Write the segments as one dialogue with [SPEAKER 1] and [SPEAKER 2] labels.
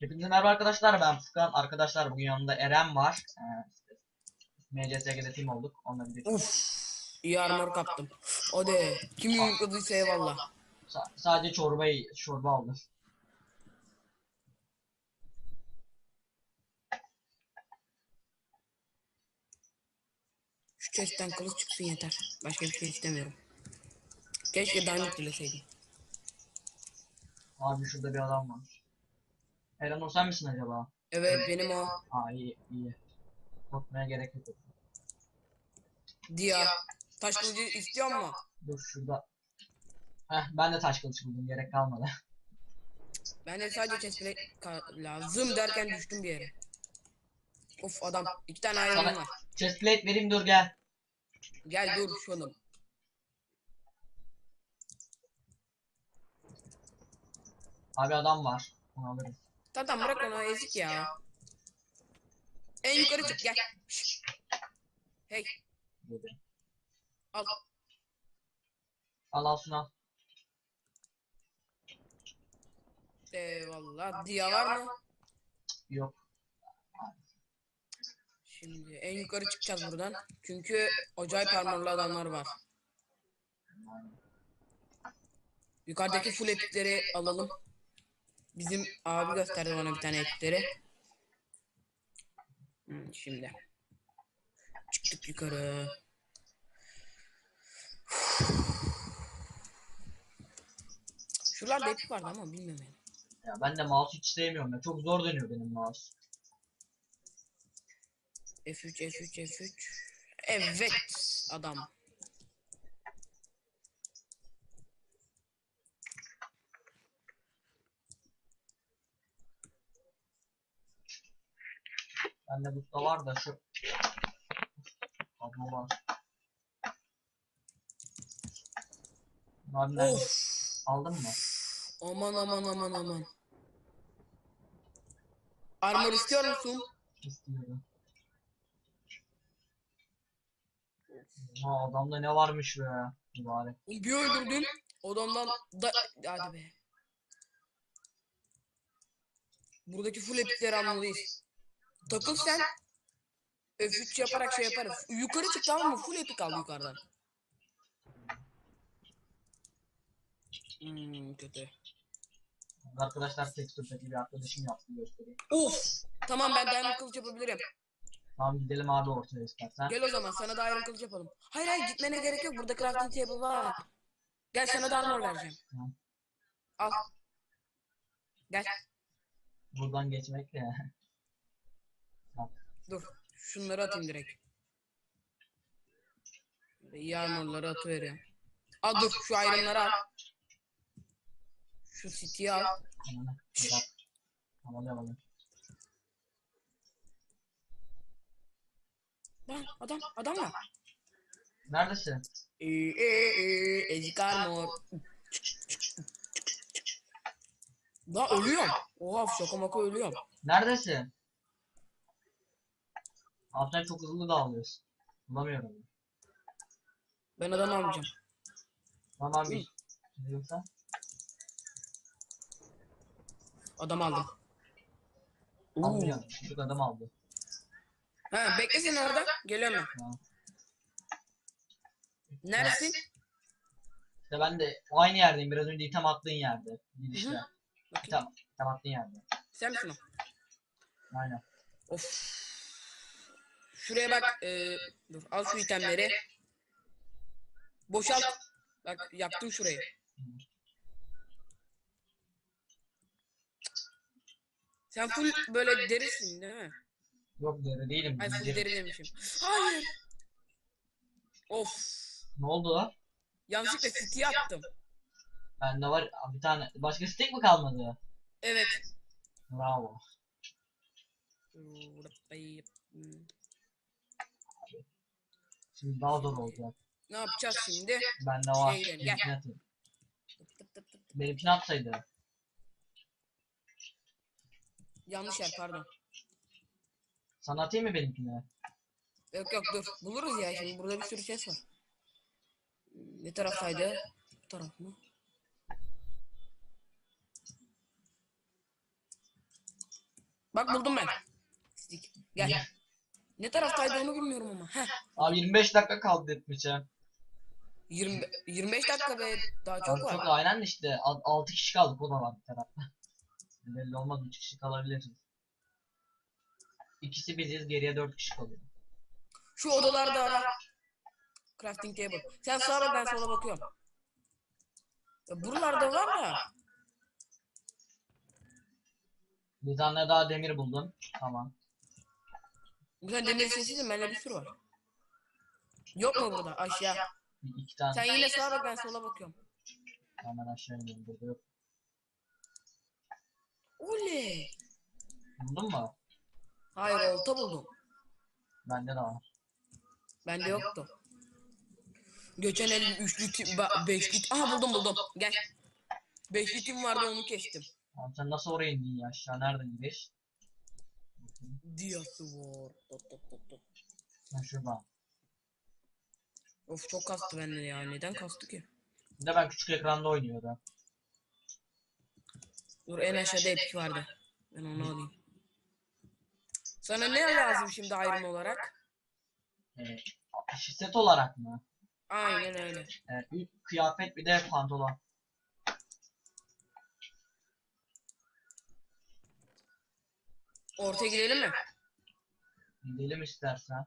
[SPEAKER 1] Hepinize merhaba arkadaşlar ben Furkan. Arkadaşlar bugün yanımda Eren var. Ee, MCSG'de team olduk. Onunla birlikte.
[SPEAKER 2] Uf. İyi armor kaptım. O de. Kim yumrukladıysa eyvallah.
[SPEAKER 1] Sa- sadece çorbayı çorba aldım.
[SPEAKER 2] Şu chest'ten kılıç çıksın yeter. Başka bir şey istemiyorum. Keşke diamond dileseydim.
[SPEAKER 1] Abi şurada bir adam var. Eren o sen misin acaba?
[SPEAKER 2] Evet benim o.
[SPEAKER 1] Aa iyi iyi. Korkmaya gerek yok.
[SPEAKER 2] Dia. Taş kılıcı istiyor mu?
[SPEAKER 1] Dur şurada. Heh ben de taş kılıç buldum gerek kalmadı.
[SPEAKER 2] Ben de sadece chest'e ka- lazım derken düştüm bir yere. Of adam. iki tane
[SPEAKER 1] Sana-
[SPEAKER 2] var.
[SPEAKER 1] Chestplate vereyim dur gel.
[SPEAKER 2] Gel dur şunum.
[SPEAKER 1] Abi adam var. Onu alırız.
[SPEAKER 2] Tamam tamam bırak onu ezik ya. En yukarı çık gel. Şşş. Hey al.
[SPEAKER 1] Al al şunu al.
[SPEAKER 2] Eyvallah. Dia var mı?
[SPEAKER 1] Yok.
[SPEAKER 2] Şimdi en yukarı çıkacağız buradan. Çünkü acayip armorlu adamlar var. Yukarıdaki full epikleri alalım. Bizim abi gösterdi bana bir tane epikleri. Hmm, Şimdi. Çıktık yukarı. Şuralarda epik vardı ama bilmiyorum yani.
[SPEAKER 1] Ya ben de mouse hiç sevmiyorum ya. Çok zor dönüyor benim mouse.
[SPEAKER 2] F3 F3 F3. Evet adam.
[SPEAKER 1] Bende butta var da şu kablo var. Abi nerede?
[SPEAKER 2] Of.
[SPEAKER 1] Aldın mı?
[SPEAKER 2] Aman aman aman aman. Armor istiyor musun?
[SPEAKER 1] İstiyorum. Ha adamda ne varmış be mübarek.
[SPEAKER 2] Bir öldürdün. Odamdan da... Hadi be. Buradaki full epikleri almalıyız. Takıl sen. F3 yaparak şey yaparız. Yukarı çık tamam mı? Full epik al yukarıdan. Hmm, kötü.
[SPEAKER 1] Arkadaşlar tekstürdeki bir arkadaşım yaptı göstereyim.
[SPEAKER 2] Of. Tamam ben diamond kılıç yapabilirim.
[SPEAKER 1] Tamam gidelim abi ortaya istersen.
[SPEAKER 2] Gel o zaman sana da iron kılıç yapalım. Hayır hayır gitmene gerek yok. Burada crafting table var. Gel sana da armor vereceğim.
[SPEAKER 1] Tamam.
[SPEAKER 2] Al. Gel.
[SPEAKER 1] Buradan geçmek de.
[SPEAKER 2] Dur. Şunları atayım direkt. İyi armorları atıvereyim. Al dur şu ironları al. Şu city'yi al.
[SPEAKER 1] Tamam alalım.
[SPEAKER 2] Lan adam adam var.
[SPEAKER 1] Neredesin?
[SPEAKER 2] Ee, ee, ee, ezik armor. La ölüyorum. Oha şaka maka ölüyorum.
[SPEAKER 1] Neredesin? Abi sen çok hızlı dağılıyorsun. Bulamıyorum.
[SPEAKER 2] Ben adam almayacağım.
[SPEAKER 1] Tamam abi. Yoksa?
[SPEAKER 2] Adam aldım.
[SPEAKER 1] Almayacağım. Çocuk adam aldı.
[SPEAKER 2] Ha bekle sen orada. Geliyorum ben.
[SPEAKER 1] Tamam.
[SPEAKER 2] Neredesin?
[SPEAKER 1] İşte ben de aynı yerdeyim. Biraz önce item attığın yerde.
[SPEAKER 2] Bakayım.
[SPEAKER 1] İtem, item attığın yerde.
[SPEAKER 2] Sen misin o?
[SPEAKER 1] Aynen.
[SPEAKER 2] Of. Şuraya bak. e, dur al şu itemleri. Boşalt. Bak yaptım şurayı. Sen full böyle derisin değil mi?
[SPEAKER 1] Yok deri değilim.
[SPEAKER 2] Ay full deri demişim. Hayır. Of.
[SPEAKER 1] Ne oldu lan?
[SPEAKER 2] Yanlışlıkla city attım.
[SPEAKER 1] Bende var bir tane. Başka stick mi kalmadı?
[SPEAKER 2] Evet.
[SPEAKER 1] Bravo. Şimdi daha zor olacak.
[SPEAKER 2] Ne yapacağız şimdi?
[SPEAKER 1] Bende var.
[SPEAKER 2] Şeyden, gel.
[SPEAKER 1] Benimkini atayım. Benimkini atsaydı.
[SPEAKER 2] Yanlış yer pardon.
[SPEAKER 1] Sana atayım mı benimkini?
[SPEAKER 2] Yok yok dur. Buluruz ya şimdi. Burada bir sürü ses var. Ne taraftaydı? Bu taraf mı? Bak buldum ben. Stick. Gel. Ne taraftaydı onu bilmiyorum ama. Heh.
[SPEAKER 1] Abi 25 dakika kaldı detmeçe.
[SPEAKER 2] 20, 25 dakika be. Daha
[SPEAKER 1] Çok,
[SPEAKER 2] çok
[SPEAKER 1] çok
[SPEAKER 2] var.
[SPEAKER 1] aynen işte 6 kişi kaldık o da var bir tarafta. Belli olmaz 3 kişi kalabiliriz. İkisi biziz geriye 4 kişi kalıyor.
[SPEAKER 2] Şu odalarda ara. Crafting table. Sen sağa bak ben sola bakıyorum. Ya buralarda var da.
[SPEAKER 1] Bir tane daha demir buldum. Tamam.
[SPEAKER 2] Sen demir sesiydin bende bir sürü var. Yok mu burada aşağı?
[SPEAKER 1] Bir, iki tane.
[SPEAKER 2] Sen yine sağa bak ben sola bakıyorum.
[SPEAKER 1] Hemen aşağı iniyorum burada yok.
[SPEAKER 2] Oley.
[SPEAKER 1] Buldun mu?
[SPEAKER 2] Hayır olta buldum.
[SPEAKER 1] Bende de var.
[SPEAKER 2] Bende yoktu. Geçen el üçlü ba- beşli Aha buldum buldum. Gel. Beşli tim vardı onu kestim.
[SPEAKER 1] Tamam sen nasıl oraya indin ya? Aşağı nereden gidiş?
[SPEAKER 2] Diyası var. Tut, tut, tut.
[SPEAKER 1] Ha şuradan.
[SPEAKER 2] Of çok kastı bende ya. Neden kastı ki?
[SPEAKER 1] Bir de ben küçük ekranda oynuyordum.
[SPEAKER 2] Dur en aşağıda epik vardı. Ben onu alayım. Sana ne lazım şimdi ayrım olarak?
[SPEAKER 1] Ee, set olarak mı?
[SPEAKER 2] Aynen öyle.
[SPEAKER 1] Ee, kıyafet bir de pantolon.
[SPEAKER 2] Ortaya girelim mi?
[SPEAKER 1] Gidelim istersen.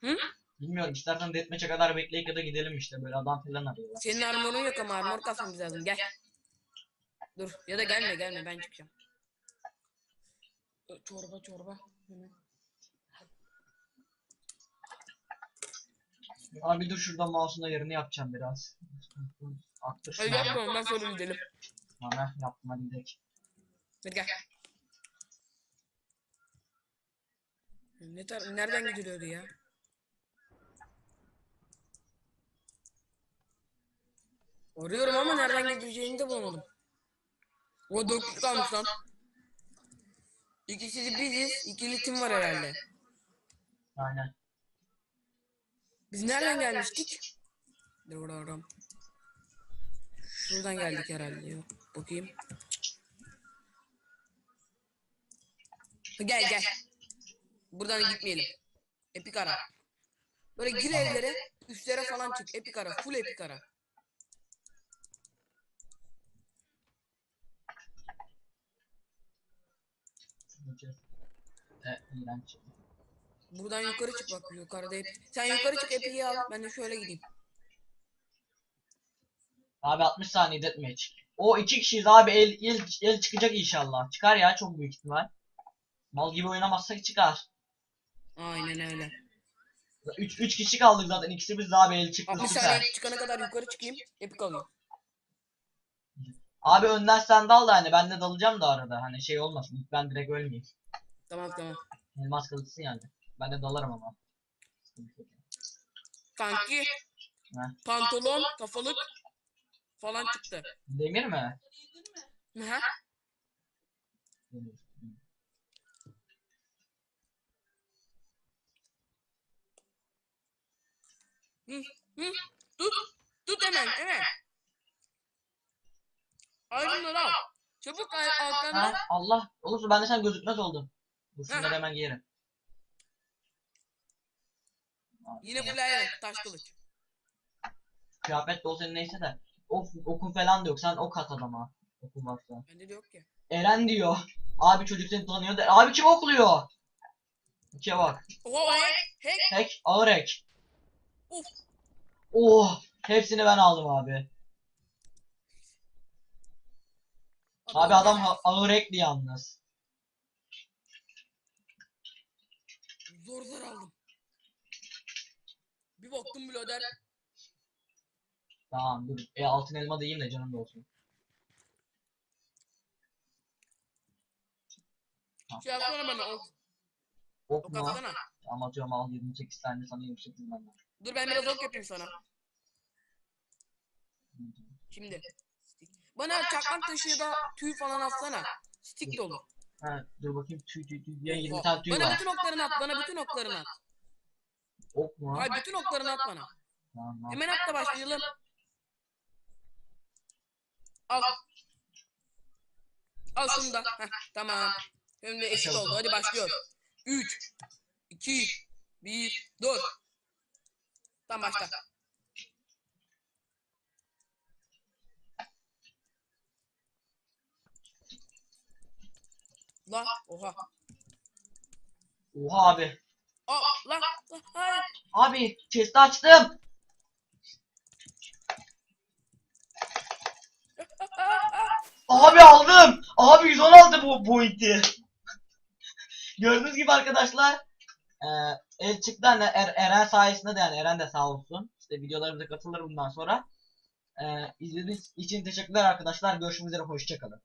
[SPEAKER 2] Hı?
[SPEAKER 1] Bilmiyorum istersen deathmatch'e kadar bekleyip ya da gidelim işte böyle adam falan arıyorlar.
[SPEAKER 2] Senin armorun yok ama armor kasmamız lazım. Gel. Dur ya da gelme gelme ben çıkacağım. Çorba çorba.
[SPEAKER 1] Abi dur şurada mouse'un ayarını yapacağım biraz.
[SPEAKER 2] Hadi
[SPEAKER 1] şunu.
[SPEAKER 2] yapma ben sonra gidelim.
[SPEAKER 1] Bana yaptım hadi gidelim.
[SPEAKER 2] Hadi gel. Ne tar nereden gidiliyordu ya? Arıyorum ama nereden gidileceğini de bulamadım. O dört kalmış lan. İkisi de biziz. İkili tim var herhalde.
[SPEAKER 1] Aynen.
[SPEAKER 2] Biz nereden gelmiştik? Dur oğlum. Şuradan geldik herhalde ya. Bakayım. Gel gel. Buradan gitmeyelim. Epik ara. Böyle gir evlere, üstlere falan çık. Epik ara, full epik ara. Buradan yukarı çık bak. Yukarıda epik. Sen yukarı çık epiği al. Ben de şöyle gideyim.
[SPEAKER 1] Abi 60 saniye deathmatch. O iki kişiyiz abi el, el, el çıkacak inşallah. Çıkar ya çok büyük ihtimal. Mal gibi oynamazsak çıkar.
[SPEAKER 2] Aynen öyle.
[SPEAKER 1] 3 3 kişi kaldık zaten. İkisi biz abi el çıktı
[SPEAKER 2] 60
[SPEAKER 1] süper.
[SPEAKER 2] saniye çıkana kadar yukarı çıkayım. Epik alayım.
[SPEAKER 1] Abi önden sen dal da hani ben de dalacağım da arada. Hani şey olmasın. ilk Ben direkt ölmeyeyim.
[SPEAKER 2] Tamam tamam.
[SPEAKER 1] Elmas kılıçsın yani. Ben de dalarım ama.
[SPEAKER 2] Kanki.
[SPEAKER 1] Ne?
[SPEAKER 2] Pantolon, kafalık falan çıktı.
[SPEAKER 1] Demir mi?
[SPEAKER 2] Aha.
[SPEAKER 1] Demir.
[SPEAKER 2] Hı, hı. Tut. Tut hemen hemen. Ayrımları al. Çabuk ay
[SPEAKER 1] Ha,
[SPEAKER 2] arkandan.
[SPEAKER 1] Allah. Olursa ben de sen gözükmez oldum. Dur
[SPEAKER 2] Ha.
[SPEAKER 1] şunları hemen giyerim.
[SPEAKER 2] Yine full ayrım. Taş kılıç.
[SPEAKER 1] Kıyafet de o senin neyse de. Of okun falan da yok. Sen ok at adama. Okun varsa.
[SPEAKER 2] Bende de yok ki.
[SPEAKER 1] Eren diyor. Abi çocuk seni tanıyor da. Abi kim okluyor? İkiye bak.
[SPEAKER 2] Oha hack. Hack.
[SPEAKER 1] Hack, ağır hack. Oh, hepsini ben aldım abi. Abi adam hackli yalnız.
[SPEAKER 2] Zor zor aldım. Bir baktım birader.
[SPEAKER 1] Tamam dur. E altın elma da yiyeyim de canım da olsun.
[SPEAKER 2] Şey yapsana bana. Ok,
[SPEAKER 1] Ok mu? Ama atıyorum al 28 tane sana 28 tane.
[SPEAKER 2] Dur ben biraz ok yapayım sana. Şimdi. Bana çakmak taşı ya da tüy falan atsana. Stick dolu.
[SPEAKER 1] Ha dur bakayım tüy tüy tüy diye 20
[SPEAKER 2] Oha.
[SPEAKER 1] tane tüy
[SPEAKER 2] Bana
[SPEAKER 1] var.
[SPEAKER 2] bütün oklarını at. Bana bütün oklarını at.
[SPEAKER 1] Ok mu?
[SPEAKER 2] Hayır bütün oklarını at bana.
[SPEAKER 1] Tamam, tamam.
[SPEAKER 2] Hemen at da başlayalım. Al. Al şunu da. Heh, tamam. Şimdi eşit oldu. Hadi başlıyor. 3 2 1 dur. Tam başla. La oha.
[SPEAKER 1] Oha abi.
[SPEAKER 2] Aa la la hayır.
[SPEAKER 1] Abi chest'i açtım. Abi aldım. Abi 110 aldı bu pointi. Gördüğünüz gibi arkadaşlar. eee el çıktı hani Er- Eren sayesinde de yani Eren de sağ olsun. İşte videolarımıza katılır bundan sonra. Eee izlediğiniz için teşekkürler arkadaşlar. Görüşmek üzere. Hoşçakalın.